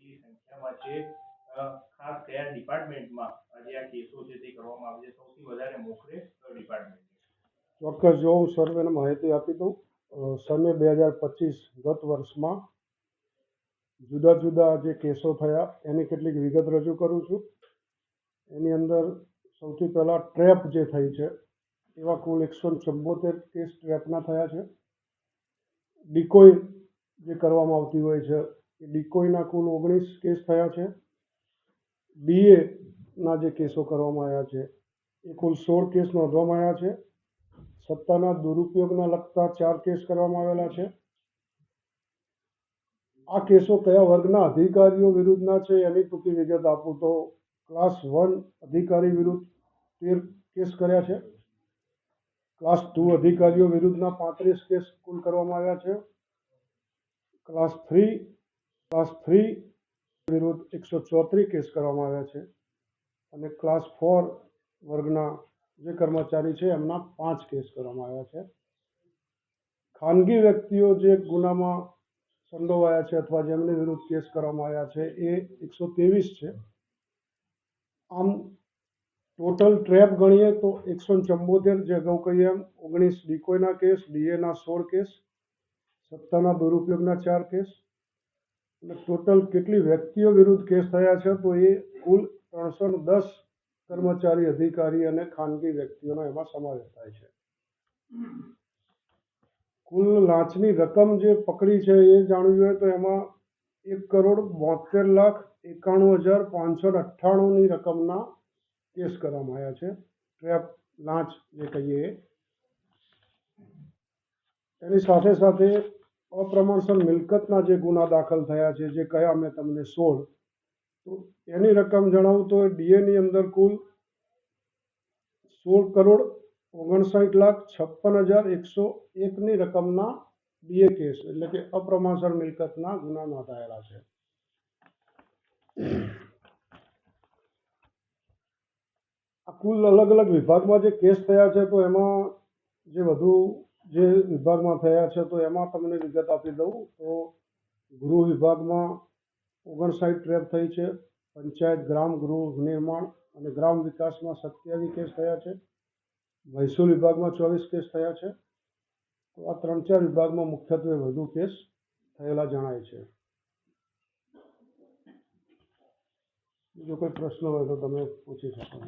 કેટલી સંખ્યામાં છે. ખાસ કયા ડિપાર્ટમેન્ટમાં આજે આ કેસો છે તે કરવામાં આવે છે? સૌથી વધારે મોખરે ડિપાર્ટમેન્ટ ચોક્કસ, જો હું સર્વેને માહિતી આપી દઉં સર્વે બે હજાર પચીસ ગત વર્ષમાં જુદા જુદા જે કેસો થયા, એની કેટલીક વિગત રજૂ કરું છું. એની અંદર સૌથી પહેલાં ટ્રેપ જે થઈ છે, એવા કુલ એકસો ચુંબોતેર કેસ ટ્રેપના થયા છે. ડિકોય જે કરવામાં આવતી હોય છે એ ડિકોયના કુલ ઓગણીસ કેસ થયા છે. ડીએના જે કેસો કરવામાં આવ્યા છે, એ કુલ સોળ કેસ નોંધવામાં આવ્યા છે. સત્તાના દુરુપયોગના લગતા ચાર કેસ કરવામાં આવેલા છે. આ કેસો કયા વર્ગના અધિકારીઓ વિરુદ્ધના છે, એની ટૂંકી વિગત આપું તો ક્લાસ વન અધિકારી વિરુદ્ધ તેર કેસ કર્યા છે. ક્લાસ ટુ અધિકારીઓ વિરુદ્ધના પાંત્રીસ કેસ કુલ કરવામાં આવ્યા છે. ક્લાસ થ્રી ક્લાસ થ્રી વિરુદ્ધ એકસો ચોત્રીસ કેસ કરવામાં આવ્યા છે. અને ક્લાસ ફોર વર્ગના જે કર્મચારી છે, એમના પાંચ કેસ કરવામાં આવ્યા છે. ખાનગી વ્યક્તિઓ જે ગુનામાં સંડોવાયા છે અથવા જેમની વિરુદ્ધ કેસ કરવામાં આવ્યા છે, એ એકસો ત્રેવીસ છે. આમ ટોટલ ટ્રેપ ગણીએ તો એકસો ચુંબોતેર જે અગાઉ કહીએ એમ, ઓગણીસ ડિકોયના કેસ, ડીએના સોળ કેસ, સત્તાના દુરુપયોગના ચાર કેસ અને ટોટલ કેટલી વ્યક્તિઓ વિરુદ્ધ કેસ થયા છે તો એ કુલ ત્રણસો દસ કર્મચારી, અધિકારી અને ખાનગી વ્યક્તિઓનો એમાં સમાવેશ થાય છે. કુલ લાંચની રકમ જે પકડી છે એ જાણવી હોય તો એમાં એક કરોડ બોતેર લાખ એકાણું હજાર પાંચસો અઠ્ઠાણુંની રકમના કેસ કરવામાં આવ્યા છે. ટ્રેપ, લાંચ જે કહીએ. એની સાથે સાથે અપ્રમાણસર મિલકતના જે ગુના દાખલ થયા છે, જે કયા મેં તમને સોળ, તો એની રકમ જણાવું તો ડીએની અંદર કુલ સોળ કરોડ ઓગણસાઠ લાખ છપ્પન હજાર એકસો એકની રકમના ડીએ કેસ, એટલે કે અપ્રમાણસર મિલકતના ગુના નોંધાયેલા છે. આ કુલ અલગ અલગ વિભાગમાં જે કેસ થયા છે, તો એમાં જે વધુ જે વિભાગમાં થયા છે, તો એમાં તમને વિગત આપી દઉં. તો ગૃહ વિભાગમાં ઓગણસાઠ ટ્રેપ થઈ છે, પંચાયત, ગ્રામ ગૃહ નિર્માણ અને ગ્રામ વિકાસમાં સત્યાવીસ કેસ થયા છે, મહેસૂલ વિભાગમાં ચોવીસ કેસ થયા છે. તો આ ત્રણ ચાર વિભાગમાં મુખ્યત્વે વધુ કેસ થયેલા જણાય છે. બીજો કોઈ પ્રશ્ન હોય તો તમે પૂછી શકો